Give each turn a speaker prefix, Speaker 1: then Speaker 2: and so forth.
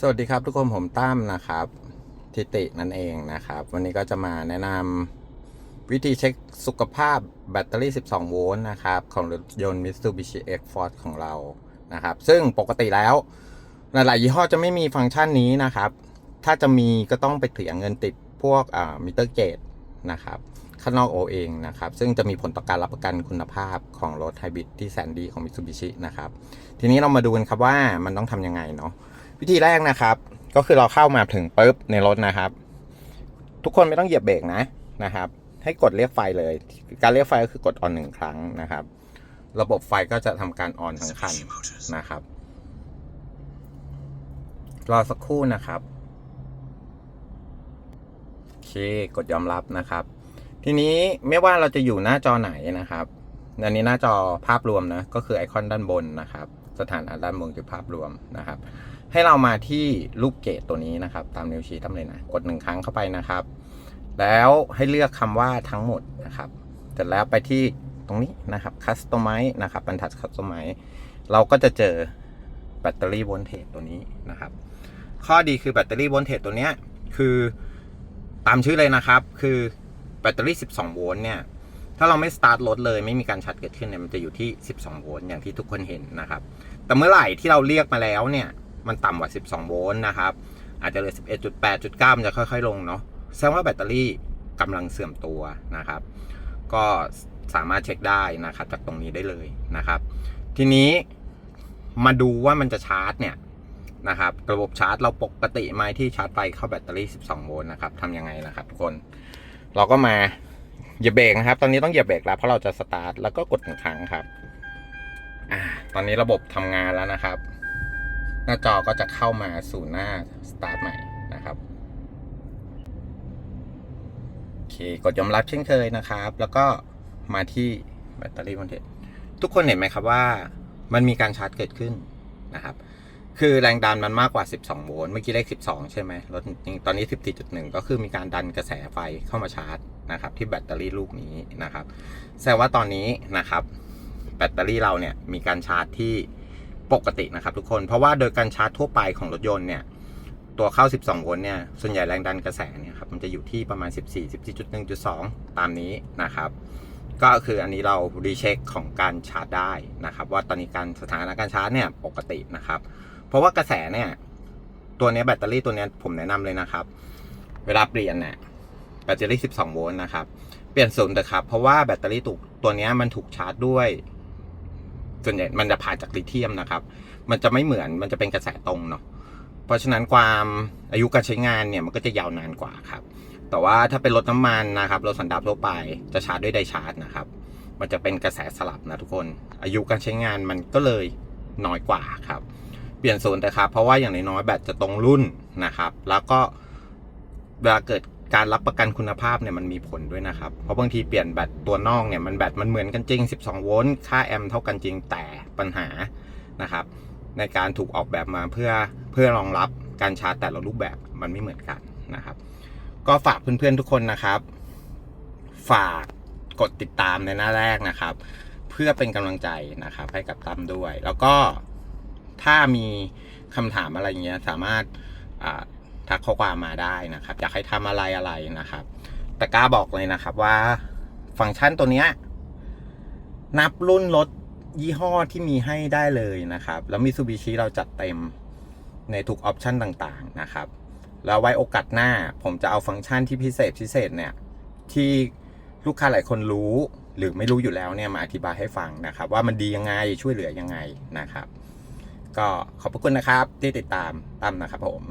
Speaker 1: สวัสดีครับทุกคนผมตั้มนะครับทิตินั่นเองนะครับ วันนี้ก็จะมาแนะนำวิธีเช็คสุขภาพแบตเตอรี่ 12 โวลต์นะครับ ของรถยนต์ Mitsubishi X-Force ของเรานะครับ ซึ่งปกติแล้ว หลาย ๆ ยี่ห้อจะไม่มีฟังก์ชันนี้นะครับ ถ้าจะมีก็ต้องไปเสียเงินติดพวกมิเตอร์เกตนะครับข้างนอกโอเองนะครับ ซึ่งจะมีผลต่อการรับประกันคุณภาพของรถไฮบริดที่แสนดีของ Mitsubishi นะครับ ทีนี้เรามาดูกันครับว่ามันต้องทำยังไงเนาะ วิธีแรกนะครับ ก็คือเราเข้ามาถึงปุ๊บในรถนะครับ ทุกคนไม่ต้องเหยียบเบรกนะนะครับ ให้กดเรียกไฟเลย การเรียกไฟก็คือกดออนหนึ่งครั้งนะครับ ระบบไฟก็จะทำการออนทั้งคันนะครับรอสักครู่นะครับโอเคกดยอมรับนะครับ ทีนี้ไม่ว่าเราจะอยู่หน้าจอไหนนะครับอันนี้หน้าจอภาพรวมนะก็คือไอคอนด้านบนนะครับ สถานะด้านบนคือภาพรวมนะครับ ให้เรามาที่ลูกเกตตัวนี้นะครับ ตามนิ้วชี้ทำเลยนะ กดหนึ่งครั้งเข้าไปนะครับ แล้วให้เลือกคำว่าทั้งหมดนะครับเสร็จแล้วไปที่ตรงนี้นะครับ Customize นะครับบรรทัด Customize เราก็จะเจอแบตเตอรี่โวลเทจตัวนี้นะครับ ข้อดีคือแบตเตอรี่โวลเทจตัวเนี้ยคือตามชื่อเลยนะครับ คือแบตเตอรี่ 12 โวลต์เนี่ย ถ้าเราไม่สตาร์ทรถเลยไม่มีการชาร์จเกิดขึ้นเนี่ย มันจะอยู่ที่ 12 โวลต์อย่างที่ทุกคนเห็นนะครับ แต่เมื่อไหร่ที่เราเรียกมาแล้วเนี่ย มันต่ำกว่า 12 โวลต์นะครับ อาจจะเหลือ 11.8.9 มันจะค่อย ๆ ลงเนาะแสดงว่าแบตเตอรี่กำลังเสื่อมตัวนะครับ ก็สามารถเช็คได้นะครับจากตรงนี้ได้เลยนะครับ ทีนี้มาดูว่ามันจะชาร์จเนี่ยนะครับระบบชาร์จเราปกติไหมที่ชาร์จไฟเข้าแบตเตอรี่ 12 โวลต์นะครับทำยังไงนะครับทุกคน เราก็มาเหยียบเบรกนะครับ ตอนนี้ต้องเหยียบเบรกแล้วเพราะเราจะสตาร์ทแล้วก็กดหนึ่งครั้งครับ อ่า ตอนนี้ระบบทำงานแล้วนะครับ หน้าจอก็จะเข้ามาสู่หน้าสตาร์ทใหม่นะครับโอเคกดยอมรับเช่นเคยนะครับ แล้วก็มาที่แบตเตอรี่วันเททุกคนเห็นไหมครับว่ามันมีการชาร์จเกิดขึ้นนะครับคือแรงดันมันมากกว่า 12 โวลต์ เมื่อกี้เลข 12 ใช่ไหมรถตอนนี้ 14.1 ก็คือมีการดันกระแสไฟเข้ามาชาร์จนะครับ ที่แบตเตอรี่ลูกนี้นะครับ แสดงว่าตอนนี้นะครับ แบตเตอรี่เราเนี่ยมีการชาร์จที่ ปกตินะครับทุกคน เพราะว่าโดยการชาร์จทั่วไปของรถยนต์เนี่ย ตัวเข้า 12 โวลต์เนี่ย ส่วนใหญ่แรงดันกระแสเนี่ยครับ มันจะอยู่ที่ประมาณ 14 14.1.2 ตามนี้นะครับ ก็คืออันนี้เรารีเช็คของการชาร์จได้นะครับ ว่าตอนนี้การสถานะการชาร์จเนี่ยปกตินะครับ เพราะว่ากระแสเนี่ย ตัวนี้แบตเตอรี่ตัวนี้ผมแนะนำเลยนะครับ เวลาเปลี่ยนเนี่ยแบตเตอรี่ 12 โวลต์นะครับ เปลี่ยนศูนย์เถอะครับ เพราะว่าแบตเตอรี่ตุกตัวนี้มันถูกชาร์จด้วย ส่วนใหญ่มันจะผ่านจากลิเธียมนะครับ มันจะไม่เหมือนมันจะเป็นกระแสตรงเนาะเพราะฉะนั้นความอายุการใช้งานเนี่ยมันก็จะยาวนานกว่าครับ แต่ว่าถ้าเป็นรถน้ำมันนะครับรถสันดาปทั่วไปจะชาร์จด้วยไดชาร์จนะครับมันจะเป็นกระแสสลับนะทุกคน อายุการใช้งานมันก็เลยน้อยกว่าครับ เปลี่ยนโซนแต่ครับ เพราะว่าอย่างน้อยๆแบตจะตรงรุ่นนะครับ แล้วก็เวลาเกิด การรับประกันคุณภาพเนี่ยมันมีผลด้วยนะครับ เพราะบางทีเปลี่ยนแบตตัวนอกเนี่ยมันแบตมันเหมือนกันจริง 12 โวลต์ ค่าแอมป์เท่ากันจริงแต่ปัญหานะครับ ในการถูกออกแบบมาเพื่อเพื่อรองรับการชาร์จแต่ละรูปแบบมันไม่เหมือนกันนะครับ ก็ฝากเพื่อนๆทุกคนนะครับ ฝากกดติดตามในหน้าแรกนะครับ เพื่อเป็นกำลังใจนะครับ ให้กับตั้มด้วย แล้วก็ถ้ามีคำถามอะไรเงี้ยสามารถอ่า ทักข้อความมาได้นะครับ อยากให้ทำอะไรอะไรนะครับ แต่กล้าบอกเลยนะครับว่าฟังก์ชันตัวเนี้ยนับรุ่นรถยี่ห้อที่มีให้ได้เลยนะครับ แล้วมิ t ูบิชิเราจัดเต็มในทุกออปชันต่างๆนะครับ แล้วไว้โอกาสหน้าผมจะเอาฟังก์ชันที่พิเศษพิเศษเนี่ย ที่ลูกค้าหลายคนรู้ หรือไม่รู้อยู่แล้วเนี่ยมาอธิบายให้ฟังนะครับ ว่ามันดียังไงช่วยเหลือยังไงนะครับ ก็ขอบพระคุณนะครับที่ติดตามตั้มนะครับผม